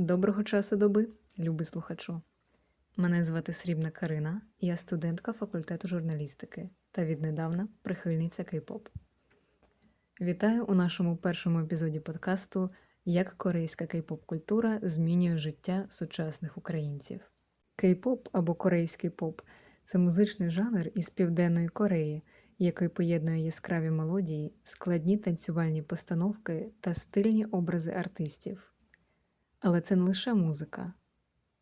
Доброго часу доби, любий слухачу. Мене звати Срібна Карина, я студентка факультету журналістики та віднедавна прихильниця кей-поп. Вітаю у нашому першому епізоді подкасту Як корейська кей-поп культура змінює життя сучасних українців. Кей-поп або корейський поп це музичний жанр із Південної Кореї, який поєднує яскраві мелодії, складні танцювальні постановки та стильні образи артистів. Але це не лише музика,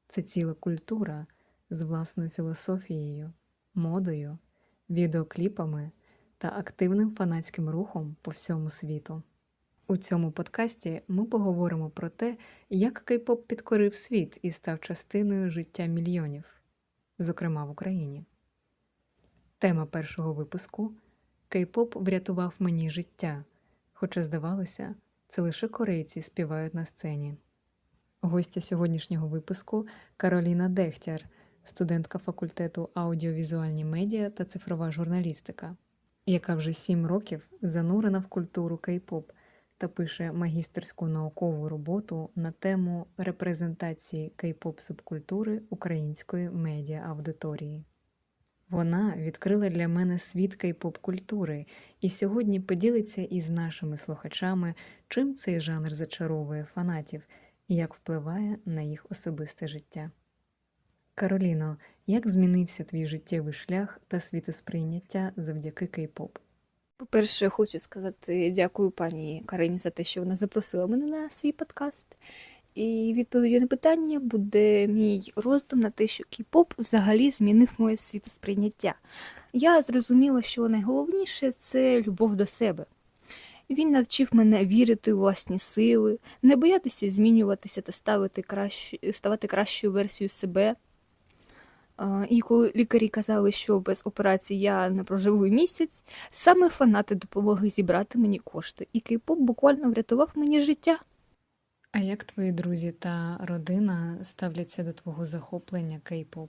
це ціла культура з власною філософією, модою, відеокліпами та активним фанатським рухом по всьому світу. У цьому подкасті ми поговоримо про те, як кей-поп підкорив світ і став частиною життя мільйонів, зокрема в Україні. Тема першого випуску Кей-поп врятував мені життя, хоча, здавалося, це лише корейці співають на сцені. Гостя сьогоднішнього випуску Кароліна Дехтяр, студентка факультету аудіовізуальні медіа та цифрова журналістика, яка вже сім років занурена в культуру кей-поп та пише магістерську наукову роботу на тему репрезентації кей-поп субкультури української медіа аудиторії. Вона відкрила для мене світ кей-поп культури і сьогодні поділиться із нашими слухачами, чим цей жанр зачаровує фанатів і як впливає на їх особисте життя. Кароліно, як змінився твій життєвий шлях та світосприйняття завдяки кей-поп? По-перше, хочу сказати дякую пані Карині за те, що вона запросила мене на свій подкаст. І відповіддю на питання буде мій роздум на те, що кей-поп взагалі змінив моє світосприйняття. Я зрозуміла, що найголовніше це любов до себе. Він навчив мене вірити у власні сили, не боятися змінюватися та ставити кращ... ставати кращою версією себе. І коли лікарі казали, що без операції я не проживу місяць, саме фанати допомогли зібрати мені кошти, і кей-поп буквально врятував мені життя. А як твої друзі та родина ставляться до твого захоплення кей-поп?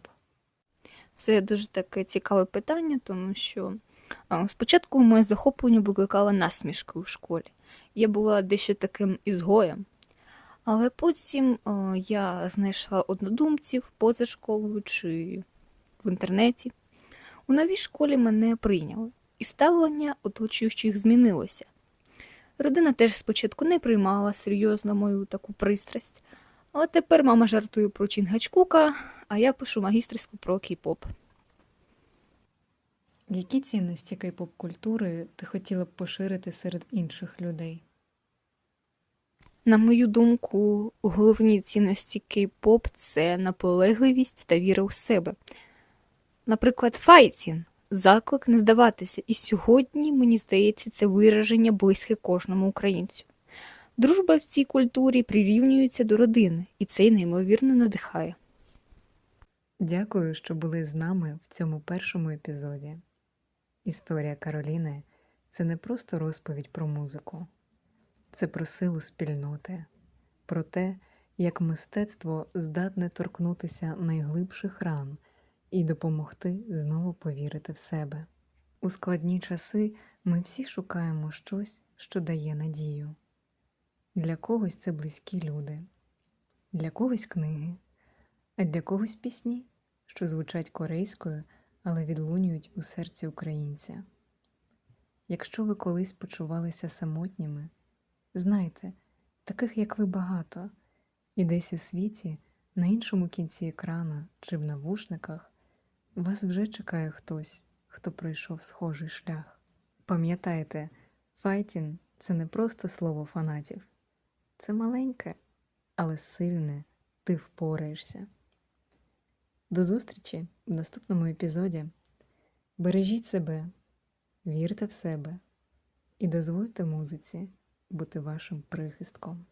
Це дуже таке цікаве питання, тому що спочатку моє захоплення викликало насмішки у школі. Я була дещо таким ізгоєм. Але потім я знайшла однодумців поза школою чи в інтернеті. У новій школі мене прийняли, і ставлення оточуючих змінилося. Родина теж спочатку не приймала серйозно мою таку пристрасть, але тепер мама жартує про Чінгачкука, а я пишу магістерську про кей-поп. Які цінності кей-поп культури ти хотіла б поширити серед інших людей? На мою думку, головні цінності кей-поп це наполегливість та віра у себе. Наприклад, файтін заклик не здаватися, і сьогодні, мені здається, це вираження близьке кожному українцю. Дружба в цій культурі прирівнюється до родини, і це й неймовірно надихає. Дякую, що були з нами в цьому першому епізоді. Історія Кароліни це не просто розповідь про музику, це про силу спільноти, про те, як мистецтво здатне торкнутися найглибших ран і допомогти знову повірити в себе. У складні часи ми всі шукаємо щось, що дає надію. Для когось це близькі люди, для когось книги, а для когось пісні, що звучать корейською, але відлунюють у серці українця. Якщо ви колись почувалися самотніми, знайте, таких як ви багато, і десь у світі, на іншому кінці екрана чи в навушниках, вас вже чекає хтось, хто пройшов схожий шлях. Пам'ятайте, файтін це не просто слово фанатів, це маленьке, але сильне, ти впораєшся. До зустрічі в наступному епізоді. Бережіть себе, вірте в себе і дозвольте музиці бути вашим прихистком.